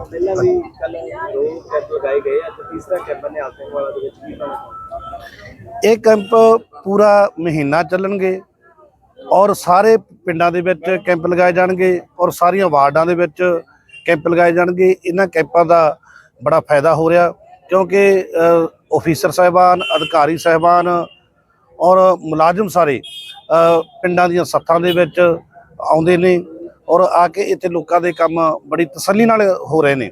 ਪਹਿਲਾਂ ਵੀ ਕੱਲ ਦੋ ਕੈਂਪ ਲਗਾਏ ਗਏ ਆ। ਤੇ ਤੀਸਰਾ ਕੈਂਪ ਨੇ ਆਸਨ ਵਾਲਾ ਦੇ ਵਿੱਚ ਕੀ ਤੁਹਾਨੂੰ ਇਹ ਕੈਂਪ ਪੂਰਾ ਮਹੀਨਾ ਚੱਲਣਗੇ ਔਰ ਸਾਰੇ ਪਿੰਡਾਂ ਦੇ ਵਿੱਚ ਕੈਂਪ ਲਗਾਏ ਜਾਣਗੇ ਔਰ ਸਾਰੀਆਂ ਵਾਰਡਾਂ ਦੇ ਵਿੱਚ ਕੈਂਪ ਲਗਾਏ ਜਾਣਗੇ। ਇਹਨਾਂ ਕੈਂਪਾਂ ਦਾ ਬੜਾ ਫਾਇਦਾ ਹੋ ਰਿਹਾ ਕਿਉਂਕਿ ਅ, ਅਫੀਸਰ ਸਾਹਿਬਾਨ ਅਧਿਕਾਰੀ ਸਾਹਿਬਾਨ ਔਰ ਮੁਲਾਜ਼ਮ ਸਾਰੇ ਪਿੰਡਾਂ ਦੀਆਂ ਸੱਥਾਂ ਦੇ ਵਿੱਚ ਆਉਂਦੇ ਨੇ। ਔਰ ਆ ਕੇ ਇੱਥੇ ਲੋਕਾਂ ਦੇ ਕੰਮ ਬੜੀ ਤਸੱਲੀ ਨਾਲ ਹੋ ਰਹੇ ਨੇ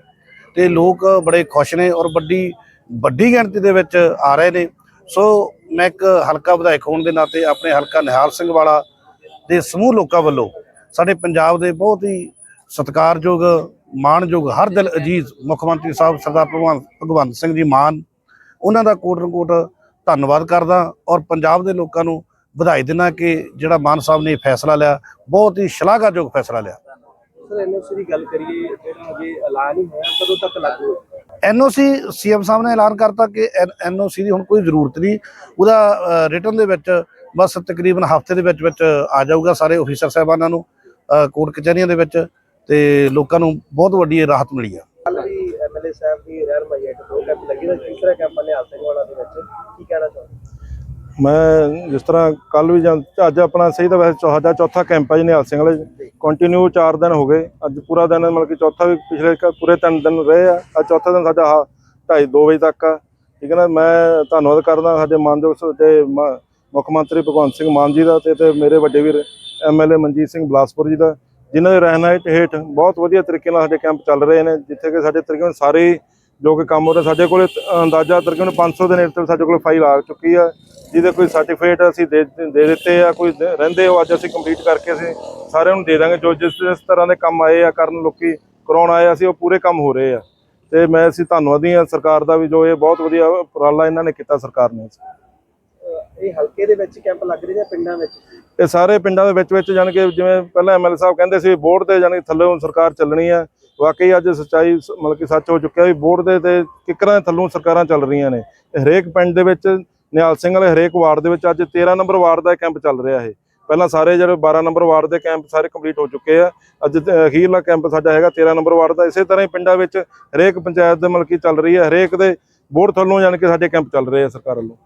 ਤੇ ਲੋਕ ਬੜੇ ਖੁਸ਼ ਨੇ ਔਰ ਵੱਡੀ ਵੱਡੀ ਗਿਣਤੀ ਦੇ ਵਿੱਚ ਆ ਰਹੇ ਨੇ। ਸੋ ਮੈਂ ਇੱਕ ਹਲਕਾ ਵਿਧਾਇਕ ਹੋਣ ਦੇ ਨਾਤੇ ਆਪਣੇ ਹਲਕਾ ਨਿਹਾਲ ਸਿੰਘ ਵਾਲਾ ਦੇ ਸਮੂਹ ਲੋਕਾਂ ਵੱਲੋਂ ਸਾਡੇ ਪੰਜਾਬ ਦੇ ਬਹੁਤ ਹੀ ਸਤਿਕਾਰਯੋਗ, ਮਾਣਯੋਗ, ਹਰ ਦਿਲ ਅਜੀਜ਼ ਮੁੱਖ ਮੰਤਰੀ ਸਾਹਿਬ ਸਰਦਾਰ ਭਗਵੰਤ ਭਗਵੰਤ ਸਿੰਘ ਜੀ ਮਾਨ, ਉਹਨਾਂ ਦਾ ਕੋਟ ਕੋਟ ਧੰਨਵਾਦ ਕਰਦਾ ਔਰ ਪੰਜਾਬ ਦੇ ਲੋਕਾਂ ਨੂੰ ਵਧਾਈ ਦੇਣਾ ਕਿ ਜਿਹੜਾ ਮਾਨ ਸਾਹਿਬ ਨੇ ਇਹ ਫੈਸਲਾ ਲਿਆ ਬਹੁਤ ਹੀ ਸ਼ਲਾਘਾਯੋਗ ਫੈਸਲਾ ਲਿਆ। ਸਰ ਐਨਓਸੀ ਦੀ ਗੱਲ ਕਰੀਏ ਜਿਹੜਾ ਅਜੇ ਐਲਾਨ ਹੀ ਹੋਇਆ ਕਦੋਂ ਤੱਕ ਲਾਗੂ ਹੋਏਗਾ ਐਨਓਸੀ ਸੀਐਮ ਸਾਹਿਬ ਨੇ ਐਲਾਨ ਕਰਤਾ ਕਿ ਐਨਓਸੀ ਦੀ ਹੁਣ ਕੋਈ ਜ਼ਰੂਰਤ ਨਹੀਂ। ਉਹਦਾ ਰਿਟਰਨ ਦੇ ਵਿੱਚ ਬਸ ਤਕਰੀਬਨ ਹਫ਼ਤੇ ਦੇ ਵਿੱਚ ਵਿੱਚ ਆ ਜਾਊਗਾ ਸਾਰੇ ਅਫੀਸਰ ਸਾਹਿਬਾਨਾਂ ਨੂੰ ਕੋਰਟ ਕਚਹਿਰੀਆਂ ਦੇ ਵਿੱਚ ਤੇ ਲੋਕਾਂ ਨੂੰ ਬਹੁਤ ਵੱਡੀ ਰਾਹਤ ਮਿਲੀ ਆ। ਐਮਐਲਏ ਸਾਹਿਬ ਦੀ ਰਹਿਰ ਮਈਟ ਦੋ ਕੈਂਪ ਲੱਗੇ ਤੇ ਤੀਸਰਾ ਕੈਂਪ ਨੇ ਆਸਨ ਵਾਲਾ ਦੇ ਵਿੱਚ? ਕੀ ਕਹਿਣਾ ਮੈਂ ਜਿਸ ਤਰ੍ਹਾਂ ਕੱਲ ਵੀ ਜਾਂ ਅੱਜ ਆਪਣਾ ਸਹੀ ਤਾਂ ਵੈਸੇ ਚੌਥਾ ਚੌਥਾ ਕੈਂਪ ਹੈ ਜੀ ਨਿਹਾਲ ਸਿੰਘ ਵਾਲੇ ਕੰਟੀਨਿਊ 4 ਦਿਨ ਹੋ ਗਏ। ਅੱਜ ਪੂਰਾ ਦਿਨ ਮਤਲਬ ਕਿ ਚੌਥਾ ਵੀ ਪਿਛਲੇ ਕ- ਪੂਰੇ 3 ਦਿਨ ਰਹੇ ਆ। ਅੱਜ ਚੌਥਾ ਦਿਨ ਸਾਡਾ ਆਹ ਢਾਈ 2 ਵਜੇ ਤੱਕ ਆ। ਠੀਕ ਹੈ ਨਾ? ਮੈਂ ਧੰਨਵਾਦ ਕਰਦਾ ਸਾਡੇ ਮਾਨਯੋਗ ਸ- ਤੇ ਮ- ਮੁੱਖ ਮੰਤਰੀ ਭਗਵੰਤ ਸਿੰਘ ਮਾਨ ਜੀ ਦਾ ਤੇ ਤੇ ਮੇਰੇ ਵੱਡੇ ਵੀਰ ਐਮਐਲਏ ਮਨਜੀਤ ਸਿੰਘ ਬਲਾਸਪੁਰ ਜੀ ਦਾ। ਜਿਨ੍ਹਾਂ ਦੇ ਰਹਿਨਮਾਈ ਹੇਠ ਬਹੁਤ ਵਧੀਆ ਤਰੀਕੇ ਨਾਲ ਸਾਡੇ ਕੈਂਪ ਚੱਲ ਰਹੇ ਨੇ। ਜਿੱਥੇ ਕਿ ਸਾਡੇ ਤਕਰੀਬਨ ਸਾਰੇ ਜੋ ਕਿ ਕੰਮ ਹੋ ਰਿਹਾ, ਸਾਡੇ ਕੋਲ ਅੰਦਾਜ਼ਾ ਤਕਰੀਬਨ 500 ਦੇ ਨੇੜੇ ਸਾਡੇ ਕੋਲ ਫਾਈਲ ਆ ਚੁੱਕੀ ਆ। ਜਿਹਦੇ ਕੋਈ ਸਰਟੀਫਿਕੇਟ ਅਸੀਂ ਦੇ ਦੇ ਦਿੱਤੇ ਆ ਕੋਈ ਰਹਿੰਦੇ ਹੋ ਅੱਜ ਅਸੀਂ ਕੰਪਲੀਟ ਕਰਕੇ ਅਸੀਂ ਸਾਰਿਆਂ ਨੂੰ ਦੇ ਦਾਂਗੇ। ਜੋ ਜਿਸ ਜਿਸ ਤਰ੍ਹਾਂ ਦੇ ਕੰਮ ਆਏ ਆ ਕਰਨ ਲੋਕੀ ਕਰਾਉਣ ਆਏ ਅਸੀਂ ਉਹ ਪੂਰੇ ਕੰਮ ਹੋ ਰਹੇ ਆ। ਤੇ ਮੈਂ ਅਸੀਂ ਧੰਨਵਾਦੀ ਆ ਸਰਕਾਰ ਦਾ ਵੀ ਜੋ ਇਹ ਬਹੁਤ ਵਧੀਆ ਉਪਰਾਲਾ ਇਹਨਾਂ ਨੇ ਕੀਤਾ ਸਰਕਾਰ ਨੇ। ਇਹ ਹਲਕੇ ਦੇ ਵਿੱਚ ਕੈਂਪ ਲੱਗ ਰਹੇ ਨੇ ਪਿੰਡਾਂ ਵਿੱਚ? ਇਹ ਸਾਰੇ ਪਿੰਡਾਂ ਦੇ ਵਿੱਚ ਵਿੱਚ ਜਾਣ ਕੇ ਜਿਵੇਂ ਪਹਿਲਾਂ ਐਮਐਲਏ ਸਾਹਿਬ ਕਹਿੰਦੇ ਸੀ ਬੋਰਡ ਤੇ ਜਾਣ ਕੇ ਥੱਲੋਂ ਸਰਕਾਰ ਚੱਲਣੀ ਆ। ਵਾਕਈ ਅੱਜ ਸੱਚਾਈ ਮਤਲਬ ਕਿ ਸੱਚ ਹੋ ਚੁੱਕਿਆ ਵੀ ਬੋਰਡ ਦੇ ਤੇ ਕਿਕਰਾਂ ਦੇ ਥੱਲੋਂ ਸਰਕਾਰਾਂ ਚੱਲ ਰਹੀਆਂ ਨੇ। ਹਰੇਕ ਪਿੰਡ ਦੇ ਵਿੱਚ ਨਿਹਾਲ ਸਿੰਘ ਵਾਲੇ ਹਰੇਕ ਵਾਰਡ ਦੇ ਵਿੱਚ ਅੱਜ 13 ਨੰਬਰ ਵਾਰਡ ਦਾ ਕੈਂਪ ਚੱਲ ਰਿਹਾ ਹੈ ਪਹਿਲਾਂ ਸਾਰੇ ਜਿਹੜੇ 12 ਨੰਬਰ ਵਾਰਡ ਦੇ ਕੈਂਪ ਸਾਰੇ ਕੰਪਲੀਟ ਹੋ ਚੁੱਕੇ ਆ। ਅੱਜ ਅਖੀਰਲਾ ਕੈਂਪ ਸਾਡਾ ਹੈਗਾ 13 ਨੰਬਰ ਵਾਰਡ ਦਾ। ਇਸੇ ਤਰ੍ਹਾਂ ਹੀ ਪਿੰਡਾਂ ਵਿੱਚ ਹਰੇਕ ਪੰਚਾਇਤ ਦੇ ਮਤਲਬ ਕਿ ਚੱਲ ਰਹੀ ਹੈ। ਹਰੇਕ ਦੇ ਬੋਰਡ ਥੱਲੋਂ ਜਾਣ ਕੇ ਸਾਡੇ ਕੈਂਪ ਚੱਲ ਰਹੇ ਆ ਸਰਕਾਰ ਵੱਲੋਂ।